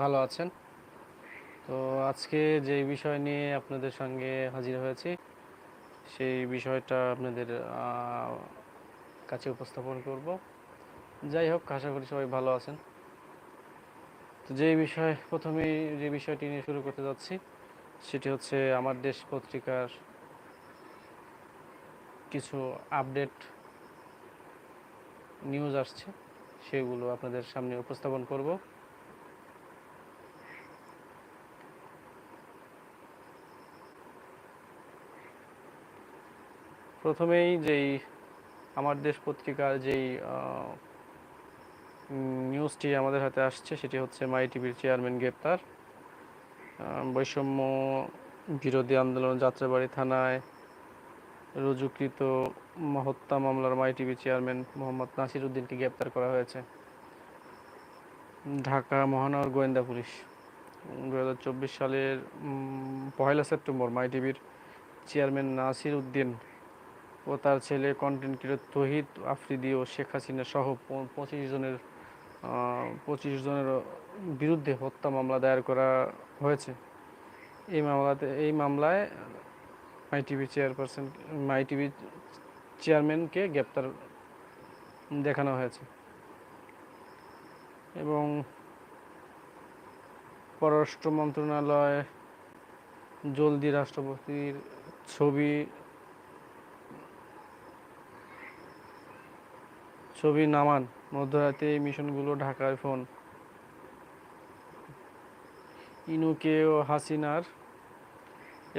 ভালো আছেন? তো আজকে যে বিষয় নিয়ে আপনাদের সঙ্গে হাজির হয়েছি, সেই বিষয়টা আপনাদের কাছে উপস্থাপন করব। যাই হোক, আশা করি সবাই ভালো আছেন। তো যে বিষয়, প্রথমেই যে বিষয়টি নিয়ে শুরু করতে যাচ্ছি, সেটি হচ্ছে আমার দেশ পত্রিকার কিছু আপডেট নিউজ আসছে, সেগুলো আপনাদের সামনে উপস্থাপন করব। প্রথমেই যেই আমার দেশ পত্রিকার যেই নিউজটি আমাদের হাতে আসছে, সেটি হচ্ছে মাই টিভির চেয়ারম্যান গ্রেপ্তার। বৈষম্য বিরোধী আন্দোলন যাত্রাবাড়ি থানায় রুজুকৃত হত্যা মামলার My TV chairman Mohammad Nasir উদ্দিনকে গ্রেপ্তার করা হয়েছে। ঢাকা মহানগর গোয়েন্দা পুলিশ। দু হাজার চব্বিশ সালের পহেলা সেপ্টেম্বর মাই টিভির চেয়ারম্যান নাসির উদ্দিন ও তার ছেলে কন্টেন্ট ক্রিয়েটর তহিদ আফ্রিদি ও শেখ হাসিনা সহ পঁচিশ জনের পঁচিশ জনের বিরুদ্ধে হত্যা মামলা দায়ের করা হয়েছে। এই মামলাতে, এই মামলায় My TV chairperson, My TV চেয়ারম্যানকে গ্রেপ্তার দেখানো হয়েছে। এবং পররাষ্ট্র মন্ত্রণালয় জলদি রাষ্ট্রপতির ছবি ছবি নামান। মধ্যরাতে এই মিশনগুলো ঢাকার ফোন। ইনুকে ও হাসিনার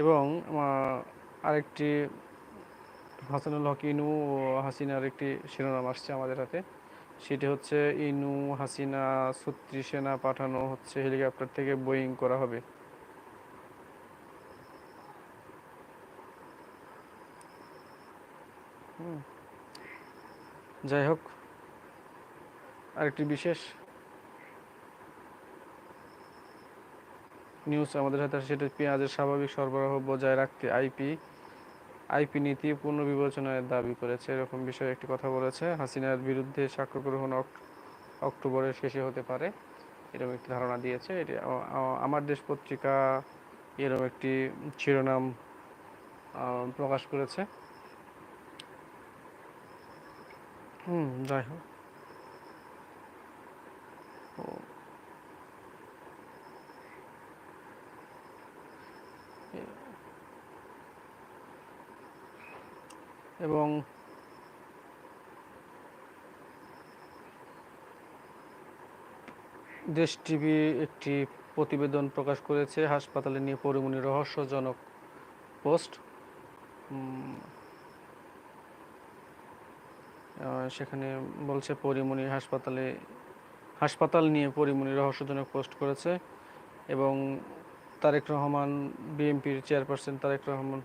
এবং আরেকটি হাসানুল হক ইনু ও হাসিনার একটি শিরোনাম আসছে আমাদের হাতে। সেটি হচ্ছে, ইনু, হাসিনা ছত্রিশ সেনা পাঠানো হচ্ছে হেলিকপ্টার থেকে বোয়িং করা হবে। যাই হোক আরেকটি বিশেষ নিউজ আমাদের হাতে সেটা পেঁয়াজের স্বাভাবিক সরবরাহ বজায় রাখতে আইপি আইপি নীতি পুনর্বিবেচনার দাবি করেছে। এরকম বিষয়ে একটি কথা বলেছে। হাসিনার বিরুদ্ধে সাক্ষ্য গ্রহণ অক্টোবরের শেষে হতে পারে। এরকম একটি ধারণা দিয়েছে। এটি আমার দেশ পত্রিকা এরকম একটি শিরোনাম প্রকাশ করেছে। হুম, যাই হোক। এবং দেশ টিভি একটি প্রতিবেদন প্রকাশ করেছে, হাসপাতালে নিয়ে পরিমণি রহস্যজনক পোস্ট। সেখানে বলছে পরিমণি হাসপাতালে, হাসপাতাল নিয়ে পরিমণি রহস্যজনক পোস্ট করেছে এবং তারেক রহমান, বিএনপির চেয়ারপারসন তারেক রহমান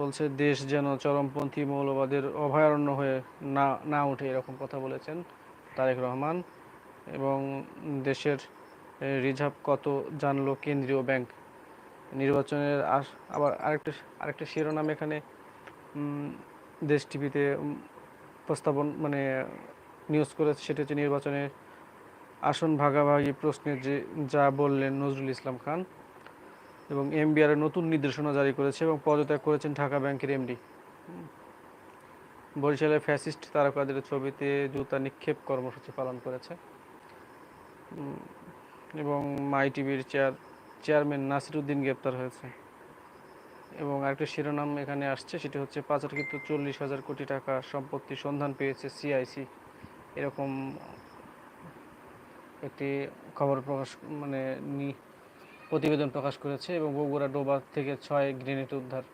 বলছে, দেশ যেন চরমপন্থী মৌলবাদের অভয়ারণ্য হয়ে না না ওঠে এরকম কথা বলেছেন তারেক রহমান। এবং দেশের রিজার্ভ কত জানলো কেন্দ্রীয় ব্যাংক নির্বাচনের আবার আরেকটা আরেকটা শিরোনাম এখানে দেশ টিভিতে প্রস্তাবন মানে নিউজ করেছে, সেটা হচ্ছে নির্বাচনের আসন ভাগাভাগি প্রশ্নে যে, যা বললেন নজরুল ইসলাম খান। এবং এমবিআর নতুন নির্দেশনা জারি করেছে এবং পদত্যাগ করেছেন ঢাকা ব্যাংকের এমডি বরিশালের ফ্যাসিস্ট তারকাদের ছবিতে জুতা নিক্ষেপ কর্মসূচি পালন করেছে। এবং মাই টিভির চেয়ার, চেয়ারম্যান নাসিরুদ্দিন গ্রেপ্তার হয়েছে। এবং আরেকটা শিরোনাম এখানে আসছে, সেটি হচ্ছে পাচারকৃত চল্লিশ হাজার কোটি টাকা সম্পত্তির সন্ধান পেয়েছে সিআইসি এরকম একটি খবর প্রকাশ মানে প্রতিবেদন প্রকাশ করেছে এবং বগুড়া ডোবা থেকে ছয় গ্রেনেড উদ্ধার।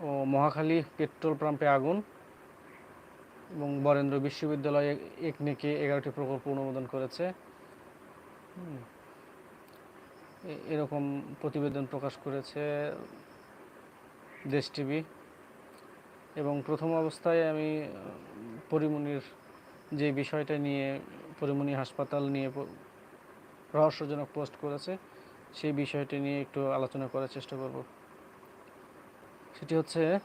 ও মহাখালী পেট্রোল পাম্পে আগুন এবং বরেন্দ্র বিশ্ববিদ্যালয়ে একনেকে এগারোটি প্রকল্প অনুমোদন করেছে। এরকম প্রতিবেদন প্রকাশ করেছে দেশ টিভি। এবং প্রথম অবস্থায় আমি পরিমণির যে বিষয়টা নিয়ে পরিমণি হাসপাতাল নিয়ে রহস্যজনক পোস্ট করেছে। সেই বিষয়টি নিয়ে একটু আলোচনা করার চেষ্টা করব। সেটি হচ্ছে,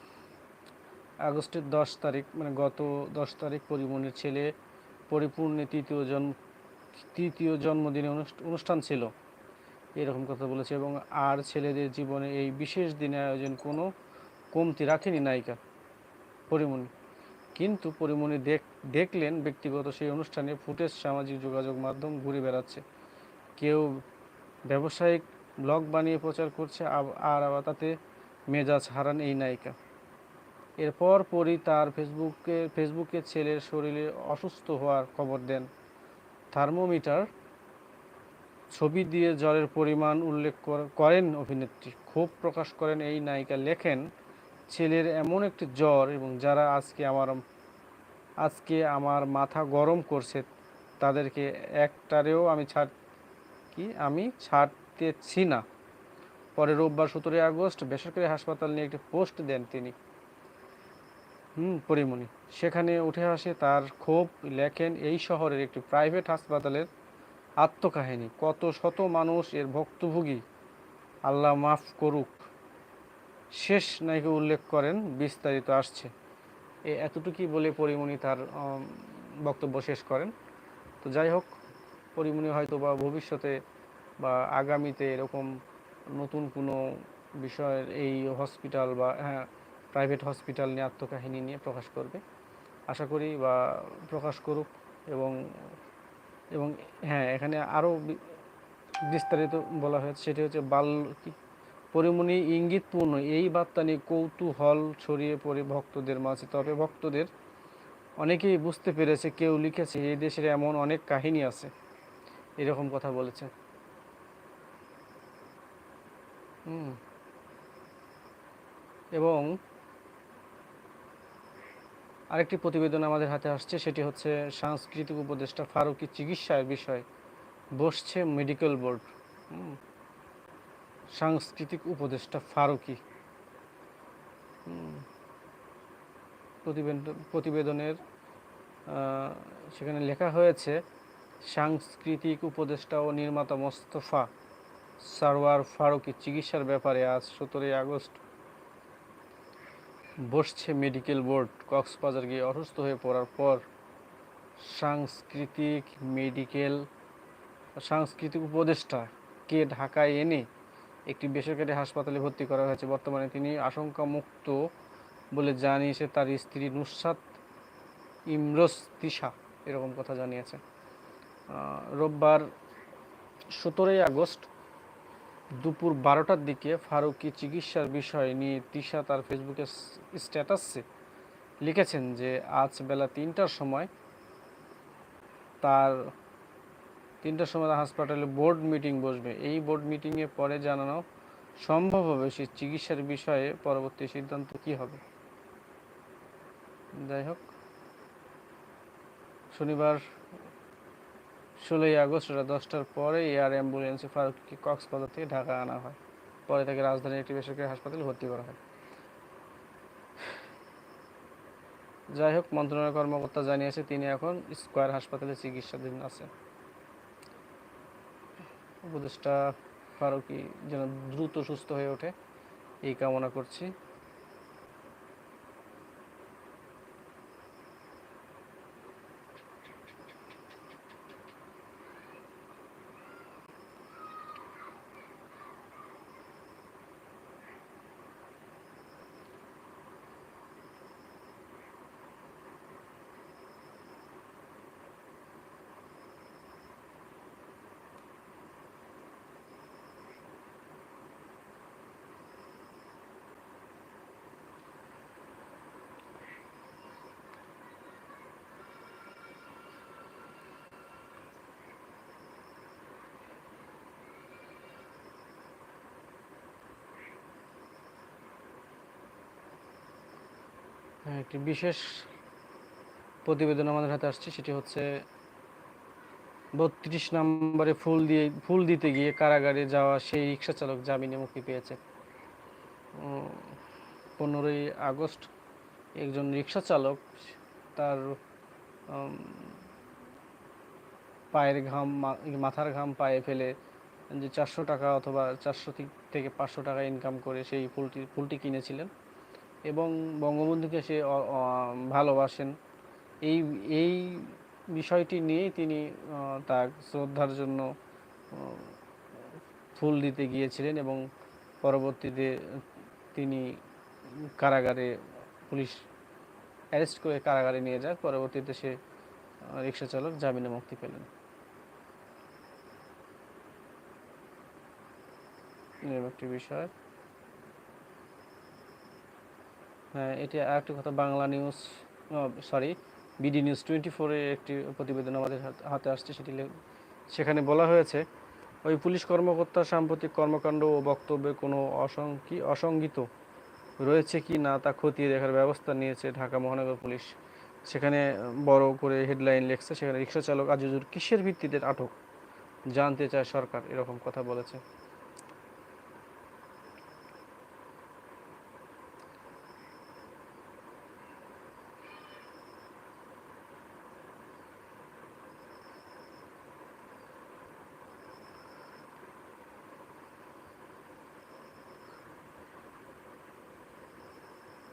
আগস্টের দশ তারিখ মানে গত দশ তারিখ পরিমণির ছেলে পরিপূর্ণে তৃতীয় জন, তৃতীয় জন্মদিনে অনুষ্ঠ- অনুষ্ঠান ছিল। এরকম কথা বলেছে এবং আর ছেলেদের জীবনে এই বিশেষ দিনে আয়োজন কোনো কমতি রাখেনি নায়িকা পরিমণি কিন্তু পরিমণি দেখ, দেখলেন ব্যক্তিগত সেই অনুষ্ঠানে ফুটেজ, সামাজিক যোগাযোগ মাধ্যম ঘুরে বেড়াচ্ছে। কেউ ব্যবসায়িক ব্লগ বানিয়ে প্রচার করছে আর আবার তাতে মেজাজ হারান এই নায়িকা। এরপর পরই তার ফেসবুকে ফেসবুকে ছেলের শরীরে অসুস্থ হওয়ার খবর দেন। থার্মোমিটার ছবি দিয়ে জ্বরের পরিমাণ উল্লেখ করেন অভিনেত্রী। ক্ষোভ প্রকাশ করেন এই নায়িকা। লেখেন, ছেলের এমন একটি জ্বর এবং যারা আজকে আমার আজকে আমার মাথা গরম করছে, তাদেরকে একটারেও আমি ছাড় কি আমি ছাড়তেছি না। পরে রোববার সতেরোই আগস্ট বেসরকারি হাসপাতাল নিয়ে একটি পোস্ট দেন তিনি। হুম, পরিমণি। সেখানে উঠে আসে তার ক্ষোভ, লেখেন, এই শহরের একটি প্রাইভেট হাসপাতালের আত্মকাহিনী। কত শত মানুষ এর ভুক্তভোগী। আল্লাহ মাফ করুক। শেষ নায়িকা উল্লেখ করেন, বিস্তারিত আসছে। এ এতটুকুই বলে পরিমণি তার বক্তব্য শেষ করেন। তো যাই হোক পরিমণি হয়তো বা ভবিষ্যতে বা আগামীতে এরকম নতুন কোনো বিষয়ের এই হসপিটাল বা হ্যাঁ প্রাইভেট হসপিটাল নিয়ে আত্মকাহিনী নিয়ে প্রকাশ করবে। আশা করি বা প্রকাশ করুক এবং এবং হ্যাঁ এখানে আরও বিস্তারিত বলা হয়েছে, সেটি হচ্ছে বাল পরিমণি ইঙ্গিতপূর্ণ এই বার্তা নিয়ে কৌতূহল ছড়িয়ে পড়ে ভক্তদের মাঝে। তবে ভক্তদের অনেকেই বুঝতে পেরেছে, কেউ লিখেছে এই দেশের এমন অনেক কাহিনী আছে। এরকম কথা বলেছে এবং আরেকটি প্রতিবেদন আমাদের হাতে আসছে, সেটি হচ্ছে সাংস্কৃতিক উপদেষ্টা ফারুকি চিকিৎসার বিষয়। বসছে মেডিকেল বোর্ড। সাংস্কৃতিক উপদেষ্টা ফারুকি। প্রতিবেদন, প্রতিবেদনের সেখানে লেখা হয়েছে সাংস্কৃতিক উপদেষ্টা ও নির্মাতা মোস্তফা সারওয়ার ফারুকি চিকিৎসার ব্যাপারে আজ সতেরোই আগস্ট বসছে মেডিকেল বোর্ড। কক্সবাজার গিয়ে অসুস্থ হয়ে পড়ার পর সাংস্কৃতিক মেডিকেল, সাংস্কৃতিক উপদেষ্টাকে ঢাকায় এনে একটি বেসরকারি হাসপাতালে ভর্তি করা হয়েছে। বর্তমানে তিনি আশঙ্কা মুক্ত বলে জানিয়েছে তার স্ত্রী নুসরাত ইমরোজ তিশা। এরকম কথা জানিয়েছে রোববার সতেরোই আগস্ট দুপুর বারোটার দিকে ফারুকি চিকিৎসার বিষয় নিয়ে তিশা তার ফেসবুকে স্ট্যাটাসে লিখেছেন যে, আজ বেলা তিনটার সময় তার তিনটার সময় হাসপাতালে বোর্ড মিটিং বসবে। এই বোর্ড মিটিংয়ে পরে জানানো সম্ভব হবে সে চিকিৎসার বিষয়ে পরবর্তী সিদ্ধান্ত কি হবে? যাই হোক, শনিবার ষোলোই আগস্ট রাত দশটার পরে এয়ার অ্যাম্বুলেন্সে ফারুককে কক্সবাজার থেকে ঢাকা আনা হয়। পরে তাকে রাজধানীর একটি বেসরকারি হাসপাতালে ভর্তি করা হয়। যাই হোক, মন্ত্রণালয়ের কর্মকর্তা জানিয়েছে, তিনি এখন স্কয়ার হাসপাতালে চিকিৎসাধীন আছেন। উপদেষ্টা ফারুকি যেন দ্রুত সুস্থ হয়ে ওঠে, এই কামনা করছি। একটি বিশেষ প্রতিবেদন আমাদের হাতে আসছে, সেটি হচ্ছে বত্রিশ নম্বরে ফুল দিয়ে, ফুল দিতে গিয়ে কারাগারে যাওয়া সেই রিক্সা চালক জামিনে মুক্তি পেয়েছে। পনেরোই আগস্ট একজন রিক্সা চালক তার পায়ের ঘাম মাথার ঘাম পায়ে ফেলে যে চারশো টাকা অথবা চারশো থেকে পাঁচশো টাকা ইনকাম করে সেই ফুলটি ফুলটি কিনেছিলেন। এবং বঙ্গবন্ধুকে সে ভালোবাসেন। এই এই বিষয়টি নিয়েই তিনি তার শ্রদ্ধার জন্য ফুল দিতে গিয়েছিলেন এবং পরবর্তীতে তিনি কারাগারে, পুলিশ অ্যারেস্ট করে কারাগারে নিয়ে যায় পরবর্তীতে সে রিক্সা চালক জামিনে মুক্তি পেলেন। একটি বিষয় হ্যাঁ এটি আরেকটি কথা, Bangla news sorry BD news twenty ফোরে একটি প্রতিবেদন আমাদের হাতে আসছে, সেটি সেখানে বলা হয়েছে, ওই পুলিশ কর্মকর্তার সাম্প্রতিক কর্মকাণ্ড ও বক্তব্যে কোনো অসঙ্কি অসঙ্গিত রয়েছে কি না তা খতিয়ে দেখার ব্যবস্থা নিয়েছে ঢাকা মহানগর পুলিশ। সেখানে বড় করে হেডলাইন লেখছে, সেখানে রিক্সা চালক আজিজুর কিসের ভিত্তিতে আটক? জানতে চায় সরকার, এরকম কথা বলেছে।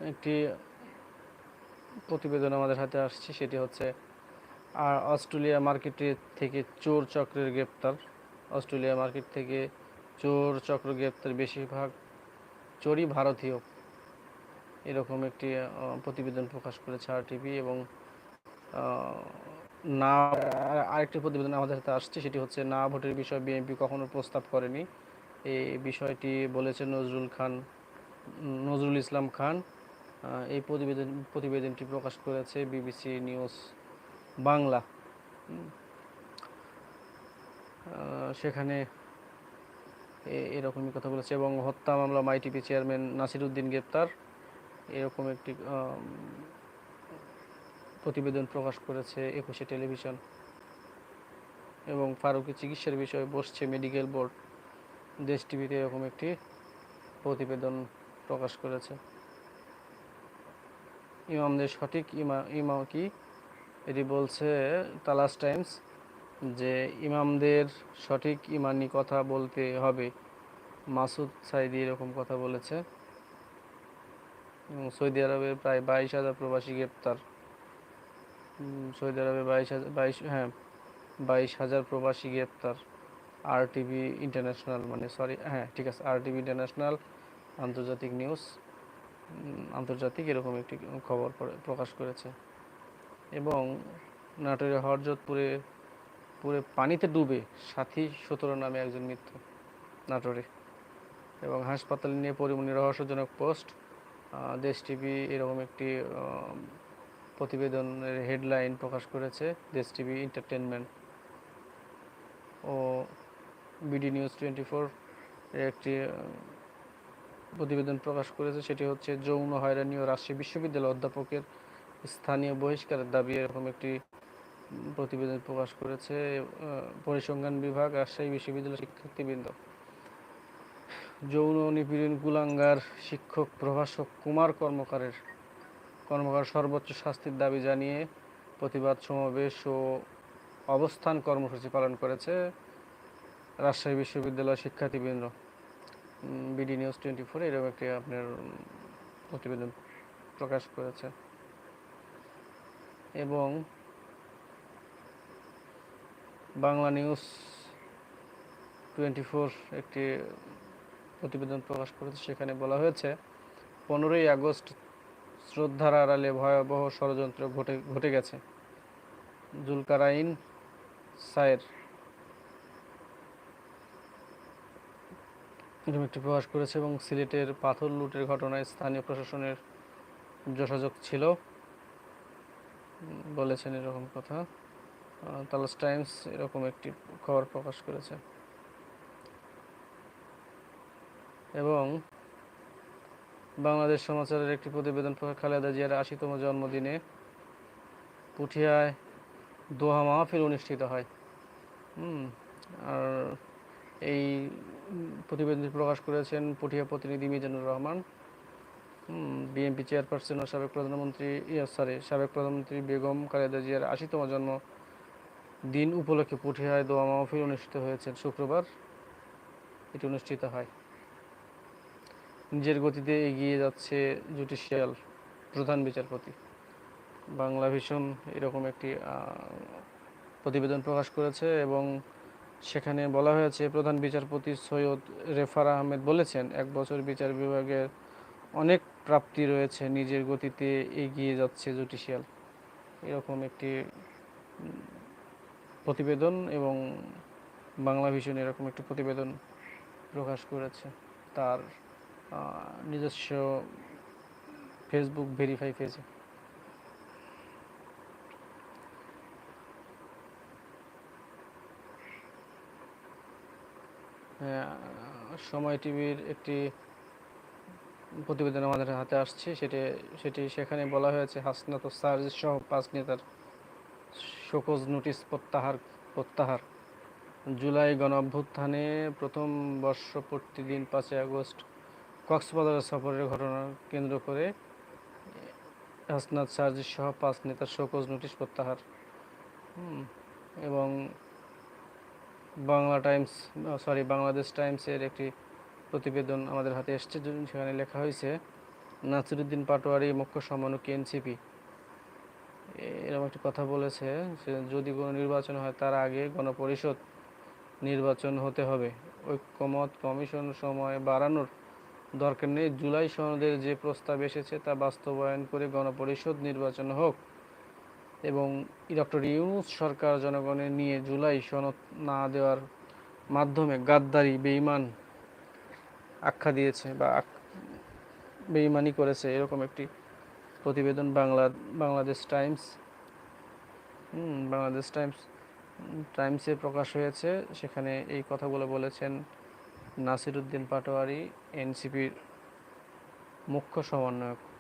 একটি প্রতিবেদন আমাদের হাতে আসছে, সেটি হচ্ছে আর অস্ট্রেলিয়া মার্কেটে থেকে চোর চক্রের গ্রেপ্তার। অস্ট্রেলিয়া মার্কেট থেকে চোর চক্র গ্রেপ্তার বেশিরভাগ চোরই ভারতীয়। এরকম একটি প্রতিবেদন প্রকাশ করেছে আর টিভি এবং না, আর- আরেকটি প্রতিবেদন আমাদের হাতে আসছে, সেটি হচ্ছে, না ভোটের বিষয়ে বিএনপি কখনো প্রস্তাব করেনি। এই বিষয়টি বলেছেন নজরুল খান নজরুল ইসলাম খান। এই প্রতিবেদন প্রতিবেদনটি প্রকাশ করেছে বিবিসি নিউজ বাংলা। সেখানে এরকমই কথা বলেছে এবং হত্যা মামলা মাইটিপি চেয়ারম্যান নাসির উদ্দিন গ্রেপ্তার। এরকম একটি প্রতিবেদন প্রকাশ করেছে একুশে টেলিভিশন। এবং ফারুকি চিকিৎসার বিষয়ে বসছে মেডিকেল বোর্ড। দেশ টিভিতে এরকম একটি প্রতিবেদন প্রকাশ করেছে। ইমামদের সঠিক ইমা ইমা কি? এটি বলছে তালাস টাইমস যে ইমামদের সঠিক ইমানি কথা বলতে হবে। মাসুদ সাইদি এরকম কথা বলেছে। সৌদি আরবের প্রায় বাইশ হাজার প্রবাসী গ্রেপ্তার। সৌদি আরবে বাইশ হাজার, বাইশ হ্যাঁ বাইশ হাজার প্রবাসী গ্রেপ্তার। আর টিভি ইন্টারন্যাশনাল মানে সরি হ্যাঁ ঠিক আছে, আর টিভি ইন্টারন্যাশনাল আন্তর্জাতিক নিউজ। আন্তর্জাতিক এরকম একটি খবর পরে- প্রকাশ করেছে। এবং নাটোরের হরজতপুরে পুরে পানিতে ডুবে সাথী সতেরো নামে একজন মৃত্যু নাটোরে। এবং হাসপাতাল নিয়ে পরিমণি রহস্যজনক পোস্ট। দেশ টিভি এরকম একটি প্রতিবেদনের হেডলাইন প্রকাশ করেছে দেশ টিভি এন্টারটেনমেন্ট ও বিডি নিউজ টোয়েন্টি ফোর একটি প্রতিবেদন প্রকাশ করেছে, সেটি হচ্ছে যৌন হয়রানি ও রাজশাহী বিশ্ববিদ্যালয় অধ্যাপকের স্থানীয় বহিষ্কারের দাবি, এরকম একটি প্রতিবেদন প্রকাশ করেছে পরিসংখ্যান বিভাগ, রাজশাহী বিশ্ববিদ্যালয় শিক্ষার্থীবৃন্দ। যৌন নিপীড়ন কুলাঙ্গার শিক্ষক প্রভাষক কুমার কর্মকারের, কর্মকার সর্বোচ্চ শাস্তির দাবি জানিয়ে প্রতিবাদ সমাবেশ ও অবস্থান কর্মসূচি পালন করেছে রাজশাহী বিশ্ববিদ্যালয় শিক্ষার্থীবৃন্দ। বিডি নিউজ টোয়েন্টি ফোর এরকম একটি আপনার প্রতিবেদন প্রকাশ করেছে। এবং বাংলা নিউজ টোয়েন্টি ফোর একটি প্রতিবেদন প্রকাশ করেছে। সেখানে বলা হয়েছে, পনেরোই আগস্ট শ্রদ্ধার আড়ালে ভয়াবহ ষড়যন্ত্র ঘটে ঘটে গেছে। জুলকারাইন সায়ের এরকম একটি প্রকাশ করেছে এবং সিলেটের পাথর লুটের ঘটনায় স্থানীয় প্রশাসনের যোগাযোগ ছিল। বলেছেন এরকম কথা। তালাস টাইমস এরকম একটি খবর প্রকাশ করেছে। এবং বাংলাদেশ সমাচারের একটি প্রতিবেদন খালেদা জিয়ার আশিতম জন্মদিনে পুঠিয়ায় দোহা মাহফিল অনুষ্ঠিত হয়। আর এই প্রতিবেদনটি প্রকাশ করেছেন পুঠিয়া প্রতিনিধি মিজানুর রহমান। বিএনপি চেয়ারপারসন ও সাবেক প্রধানমন্ত্রী সরি, সাবেক প্রধানমন্ত্রী বেগম খালেদা জিয়ার আশিতম জন্ম দিন উপলক্ষে পুঠিয়ায় দোয়া মাহফিল অনুষ্ঠিত হয়েছে শুক্রবার। এটি অনুষ্ঠিত হয়। নিজের গতিতে এগিয়ে যাচ্ছে জুডিশিয়াল প্রধান বিচারপতি। বাংলা ভীষণ এরকম একটি প্রতিবেদন প্রকাশ করেছে এবং সেখানে বলা হয়েছে, প্রধান বিচারপতি সৈয়দ রেফার আহমেদ বলেছেন, এক বছর বিচার বিভাগের অনেক প্রাপ্তি রয়েছে, নিজের গতিতে এগিয়ে যাচ্ছে জুডিশিয়াল। এরকম একটি প্রতিবেদন এবং বাংলা ভিশন এরকম একটি প্রতিবেদন প্রকাশ করেছে। তার নিজস্ব ফেসবুক ভেরিফাই পেজে সময় টিভির একটি প্রতিবেদন আমাদের হাতে আসছে। সেটি সেটি সেখানে বলা হয়েছে, হাসনাত সার্জিস সহ পাঁচ নেতার শোকজ নোটিশ প্রত্যাহার প্রত্যাহার। জুলাই গণ অভ্যুত্থানে প্রথম বর্ষপূর্তি দিন পাঁচই আগস্ট কক্সবাজার সফরের ঘটনা কেন্দ্র করে হাসনাত সার্জিস সহ পাঁচ নেতার শোকজ নোটিশ প্রত্যাহার। এবং বাংলা টাইমস সরি বাংলাদেশ টাইমসের একটি প্রতিবেদন আমাদের হাতে এসছে সেখানে লেখা হয়েছে, নাসিরুদ্দিন পাটোয়ারি মুখ্য সমন্বয়ক এনসিপি। এরকম একটি কথা বলেছে যদি কোনো নির্বাচন হয়, তার আগে গণপরিষদ নির্বাচন হতে হবে। ঐক্যমত কমিশন সময় বাড়ানোর দরকার নেই। জুলাই সনদের যে প্রস্তাব এসেছে, তা বাস্তবায়ন করে গণপরিষদ নির্বাচন হোক। এবং ডক্টর ইউনুস সরকার জনগণের নিয়ে জুলাই সনদ না দেওয়ার মাধ্যমে গাদ্দারি বেইমান আখ্যা দিয়েছে বা বেঈমানি করেছে এরকম একটি প্রতিবেদন বাংলা, বাংলাদেশ টাইমস। বাংলাদেশ টাইমস, টাইমসে প্রকাশ হয়েছে। সেখানে এই কথাগুলো বলেছেন নাসিরুদ্দিন পাটোয়ারি, এনসিপির মুখ্য সমন্বয়ক।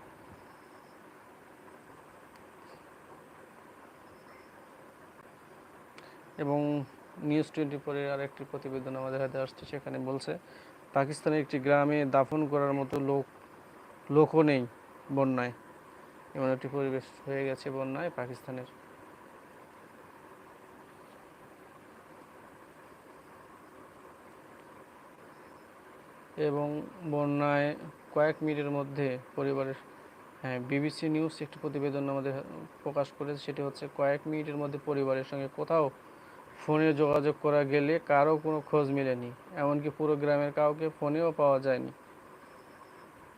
এবং নিউজ টোয়েন্টি ফোরের আরেকটি প্রতিবেদন আমাদের হাতে আসছে, সেখানে বলছে, পাকিস্তানের একটি গ্রামে দাফন করার মতো লোক, লোকও নেই বন্যায়। এমন একটি পরিবেশ হয়ে গেছে বন্যায় পাকিস্তানের। এবং বন্যায় কয়েক মিনিটের মধ্যে পরিবারের হ্যাঁ বিবিসি নিউজ একটি প্রতিবেদন আমাদের প্রকাশ করেছে, সেটি হচ্ছে কয়েক মিনিটের মধ্যে পরিবারের সঙ্গে কোথাও ফোনে যোগাযোগ করা গেলে কারও কোনো খোঁজ মেলেনি, এমনকি পুরো গ্রামের কাউকে ফোনেও পাওয়া যায়নি।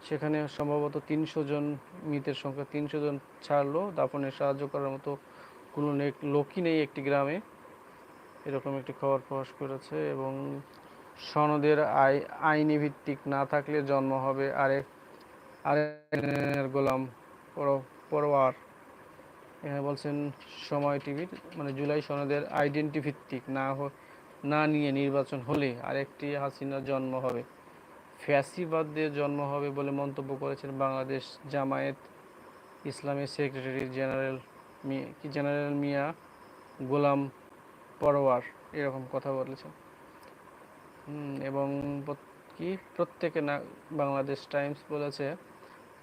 সেখানে সম্ভবত তিনশো জন মৃতের সংখ্যা, তিনশো জন ছাড়লো। দাফনে সাহায্য করার মতো কোনো লোকই নেই একটি গ্রামে। এরকম একটি খবর প্রকাশ করেছে এবং সনদের আই আইনি ভিত্তিক না থাকলে জন্ম হবে আরেক আরেক গোলাম পর- পরোয়ার। এখানে বলছেন সময় টিভির মানে জুলাই সনদের আইডেন্টি ভিত্তিক না না নিয়ে নির্বাচন হলে আরেকটি হাসিনার জন্ম হবে। ফ্যাসিবাদদের জন্ম হবে বলে মন্তব্য করেছেন বাংলাদেশ জামায়াত ইসলামের সেক্রেটারি জেনারেল কি জেনারেল মিয়া গোলাম পরোয়ার, এরকম কথা বলেছেন। এবং কি, প্রত্যেকে না, বাংলাদেশ টাইমস বলেছে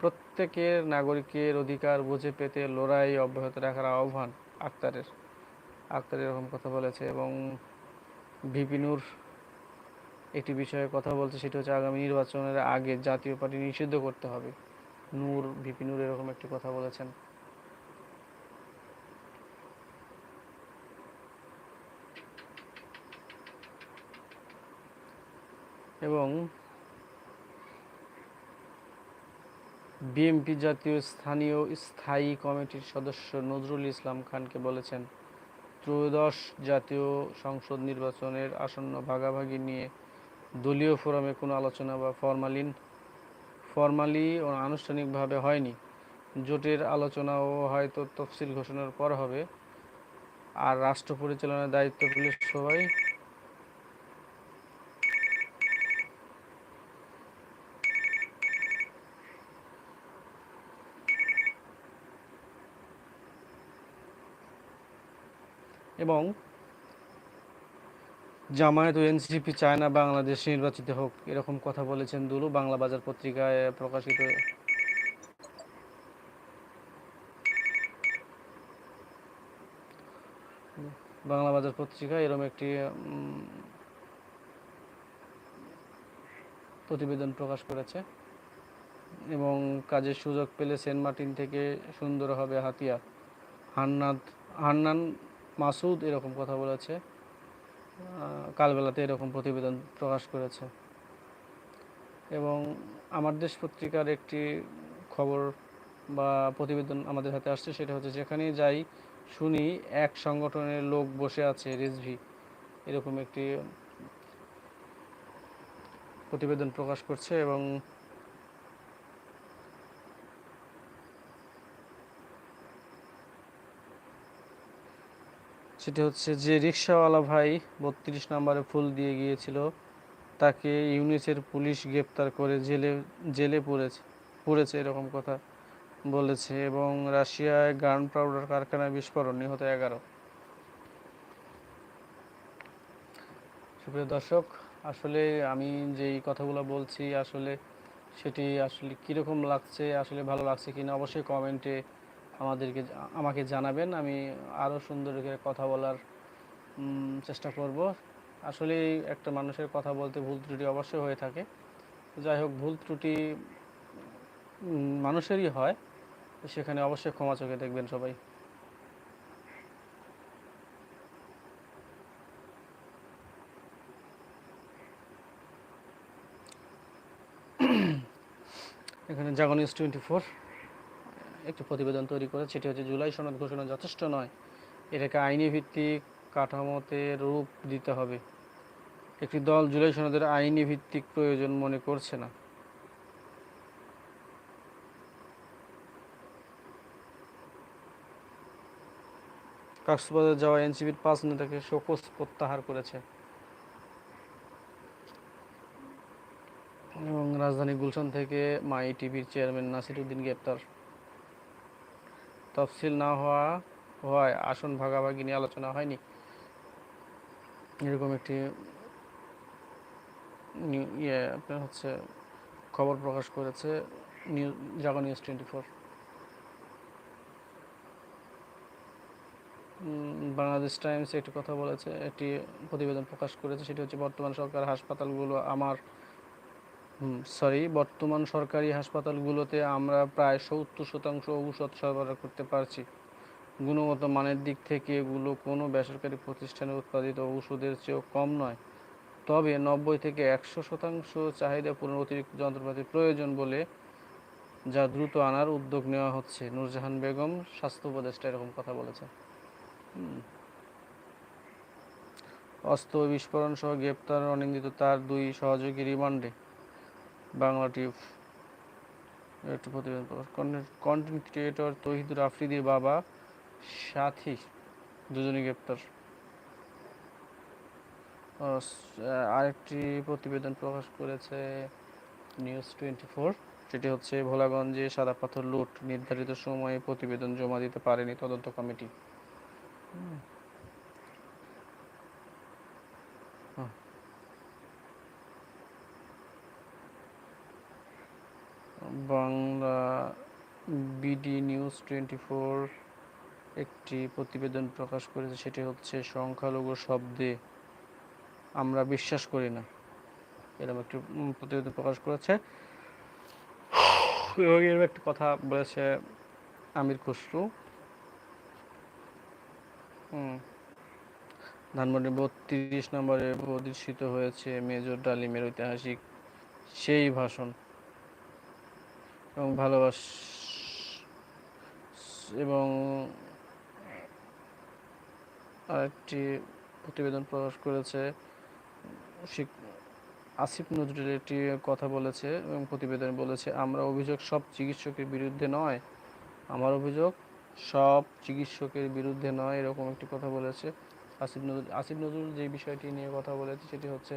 প্রত্যেকের নাগরিকের অধিকার বুঝে পেতে লড়াই অব্যাহত রাখার আহ্বান আক্তারের। আক্তার এরকম কথা বলেছে এবং ভিপিনুর একটি বিষয়ে কথা বলছে, সেটা হচ্ছে আগামী নির্বাচনের আগে জাতীয় পার্টি নিষিদ্ধ করতে হবে। নূর ভিপিনুর এরকম একটি কথা বলেছেন। এবং বিএনপি জাতীয় স্থানীয় স্থায়ী কমিটির সদস্য নজরুল ইসলাম খানকে বলেছেন, ত্রয়োদশ জাতীয় সংসদ নির্বাচনের আসন্ন ভাগাভাগি নিয়ে দলীয় ফোরামে কোনো আলোচনা বা ফরমালিন, ফরমালি ও আনুষ্ঠানিকভাবে হয়নি। জোটের আলোচনাও হয়তো তফসিল ঘোষণার পর হবে। আর রাষ্ট্র পরিচালনার দায়িত্ব পুলিশ সবাই এবং জামায়াত ও এনসিপি চায় না বাংলাদেশ নির্বাচিত হোক, এরকম কথা বলেছেন দুলু বাংলা বাজার পত্রিকায় প্রকাশিত। বাংলা বাজার পত্রিকায় এরকম একটি প্রতিবেদন প্রকাশ করেছে এবং কাজের সুযোগ পেলে সেন্ট মার্টিন থেকে সুন্দর হবে হাতিয়া। হান্নাদ, হান্নান মাসুদ এরকম কথা বলেছে। কালবেলাতে এরকম প্রতিবেদন প্রকাশ করেছে। এবং আমার দেশ পত্রিকার একটি খবর বা প্রতিবেদন আমাদের হাতে আসছে, সেটা হচ্ছে যেখানে যাই শুনি এক সংগঠনের লোক বসে আছে, রিজভি, এরকম একটি প্রতিবেদন প্রকাশ করছে এবং সেটি হচ্ছে যে রিক্সাওয়ালা ভাই বত্রিশ নম্বরে ফুল দিয়ে গিয়েছিল, তাকে ইউনিসের পুলিশ গ্রেপ্তার করে জেলে জেলে পড়েছে পুরেছে এরকম কথা বলেছে এবং রাশিয়ায় গান পাউডার কারখানায় বিস্ফোরণ, নিহত এগারো। সুপ্রিয় দর্শক, আসলে আমি যেই কথাগুলো বলছি, আসলে সেটি আসলে কীরকম লাগছে, আসলে ভালো লাগছে কিনা, অবশ্যই কমেন্টে আমাদেরকে আমাকে জানাবেন, আমি আরও সুন্দর করে কথা বলার চেষ্টা করব। আসলে একটা মানুষের কথা বলতে ভুল ত্রুটি অবশ্যই হয়ে থাকে। যাই হোক, ভুল ত্রুটি মানুষেরই হয়, সেখানে অবশ্যই ক্ষমা চোখে দেখবেন সবাই। এখানে জাগো নিউজ টোয়েন্টি ফোর একটি প্রতিবেদন তৈরি করে সেটি হচ্ছে জুলাই সনদ ঘোষণা যথেষ্ট নয়। এটাকে আইনি ভিত্তিক কাঠামোতে রূপ দিতে হবে। একটি দল জুলাই সনদের আইনি ভিত্তিক প্রয়োজন মনে করছে না। কক্সবাজার যাওয়া এনসিপির পাঁচ নেতাকে শোকজ প্রত্যাহার করেছে। এবং রাজধানী গুলশান থেকে মাই টিভির চেয়ারম্যান নাসির উদ্দিন গ্রেপ্তার। তফসিল না হওয়া হওয়ায় আসন ভাগাভাগি নিয়ে আলোচনা হয়নি। এরকম একটি নিউ- ইয়ে আপনার হচ্ছে খবর প্রকাশ করেছে news Jago news twenty four. Bangladesh Times একটি কথা বলেছে, একটি প্রতিবেদন প্রকাশ করেছে, সেটি হচ্ছে বর্তমান সরকার হাসপাতালগুলো আমার সরি বর্তমান সরকারি হাসপাতালগুলোতে আমরা প্রায় সত্তর শতাংশ ঔষধ সরবরাহ করতে পারছি। গুণগত মানের দিক থেকে এগুলো কোনো বেসরকারি প্রতিষ্ঠানে উৎপাদিত ঔষধের চেয়েও কম নয়। তবে নব্বই থেকে একশো শতাংশ চাহিদা পূরণ অতিরিক্ত যন্ত্রপাতির প্রয়োজন বলে যা দ্রুত আনার উদ্যোগ নেওয়া হচ্ছে, নূরজাহান বেগম, স্বাস্থ্য উপদেষ্টা এরকম কথা বলেছে অস্ত্র বিস্ফোরণ সহ গ্রেপ্তার অনিন্দিত তার দুই সহযোগী রিমান্ডে। বাংলা টিউব একটি প্রতিবেদন কন্টেন্ট ক্রিয়েটর তহিদুর আফ্রিদির বাবা, সাথী, দুজনই গ্রেপ্তার। আরেকটি প্রতিবেদন প্রকাশ করেছে নিউজ টোয়েন্টি ফোর সেটি হচ্ছে ভোলাগঞ্জে সাদা পাথর লুট নির্ধারিত সময়ে প্রতিবেদন জমা দিতে পারেনি তদন্ত committee. Bangla BD news twenty four একটি প্রতিবেদন প্রকাশ করেছে সেটি হচ্ছে সংখ্যালঘু শব্দে আমরা বিশ্বাস করি না। এরকম একটি প্রতিবেদন প্রকাশ করেছে। এবং এরকম একটি কথা বলেছে আমির খসরু। ধানমন্ডি বত্রিশ নম্বরে প্রদর্শিত হয়েছে মেজর ডালিমের ঐতিহাসিক সেই ভাষণ। এবং ভালোবাস এবং আরেকটি প্রতিবেদন প্রকাশ করেছে আসিফ নজরুল একটি কথা বলেছে এবং প্রতিবেদন বলেছে, আমরা অভিযোগ সব চিকিৎসকের বিরুদ্ধে নয়। আমার অভিযোগ সব চিকিৎসকের বিরুদ্ধে নয়, এরকম একটি কথা বলেছে আসিফ নজরুল। আসিফ নজরুল যে বিষয়টি নিয়ে কথা বলেছে সেটি হচ্ছে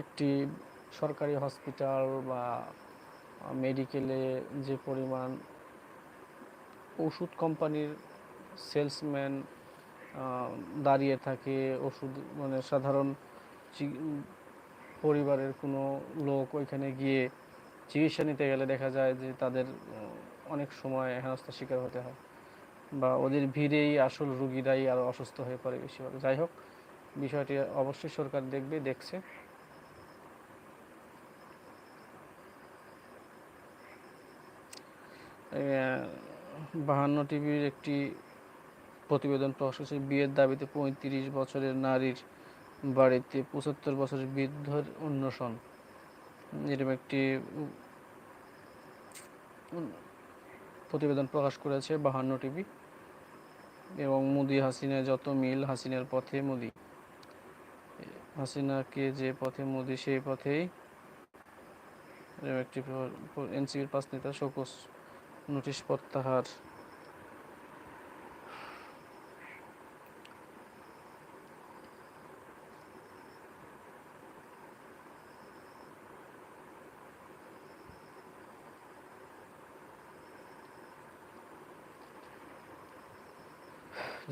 একটি সরকারি হসপিটাল বা মেডিকেলে যে পরিমাণ ওষুধ কোম্পানির সেলসম্যান দাঁড়িয়ে থাকে, ওষুধ মানে সাধারণ পরিবারের কোনো লোক ওইখানে গিয়ে চিকিৎসা নিতে গেলে দেখা যায় যে তাদের অনেক সময় হেনস্থার শিকার হতে হয় বা ওদের ভিড়েই আসল রুগীরাই আরও অসুস্থ হয়ে পড়ে বেশিরভাগ। যাই হোক, বিষয়টি অবশ্যই সরকার দেখবে, দেখছে। বাহান্ন টিভির একটি প্রতিবেদন প্রকাশ করেছে বিয়ের দাবিতে পঁয়ত্রিশ বছরের নারীর বাড়িতে পঁচাত্তর বছরের বৃদ্ধর অন্বেষণ এরকম একটি প্রতিবেদন প্রকাশ করেছে বাহান্ন টিভি এবং মোদি হাসিনা যত মিল হাসিনার পথে মোদি। হাসিনাকে যে পথে মোদি, সেই পথেই একটি এনসিপির পাঁচ নেতা শোকস নোটিশ প্রত্যাহার।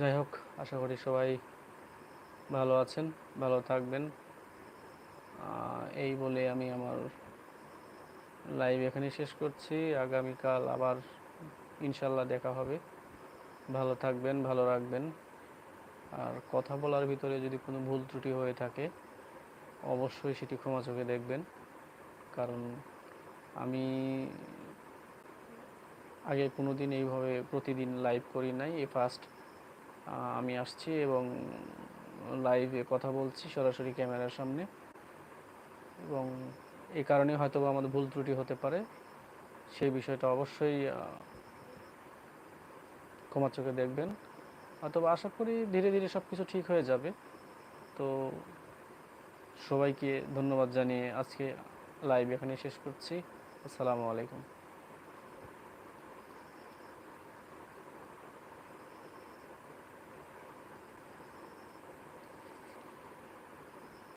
যাই হোক, আশা করি সবাই ভালো আছেন, ভালো থাকবেন। এই বলে আমি আমার লাইভ এখানে শেষ করছি। আগামীকাল আবার ইনশাল্লাহ দেখা হবে। ভালো থাকবেন, ভালো রাখবেন। আর কথা বলার ভিতরে যদি কোনো ভুল ত্রুটি হয়ে থাকে, অবশ্যই সেটি ক্ষমা চোখে দেখবেন। কারণ আমি আগে কোনো দিন এইভাবে প্রতিদিন লাইভ করি নাই। এই ফার্স্ট আমি আসছি এবং লাইভে কথা বলছি সরাসরি ক্যামেরার সামনে। এবং এই কারণে হয়তো আমাদের ভুল ত্রুটি হতে পারে। সেই বিষয়টা অবশ্যই ক্ষমা চোখে দেখবেন। অথবা আশা করি ধীরে ধীরে সব কিছু ঠিক হয়ে যাবে। তো সবাইকে ধন্যবাদ জানিয়ে আজকে লাইভ এখানে শেষ করছি। আসসালামু আলাইকুম।